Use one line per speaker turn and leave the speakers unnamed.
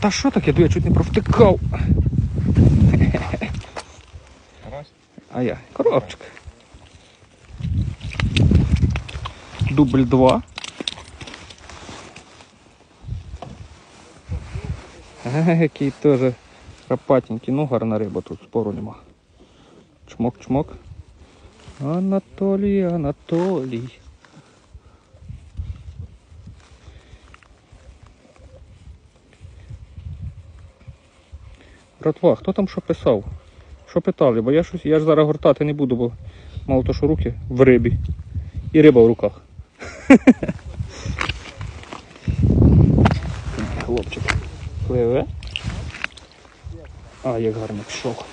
Та що таке? Я чуть не провтикав. А я коробчик. Дубль 2. Який теж рапатенький. Ну, гарна риба тут, спору нема. Чмок, чмок. Анатолій, Анатолій. Братва, хто там що писав? Що питали? Бо я щось, я ж зараз гортати не буду, бо мало то, що руки в рибі. І риба в руках. Хлопчик. Пливе. А, як гарно пішов.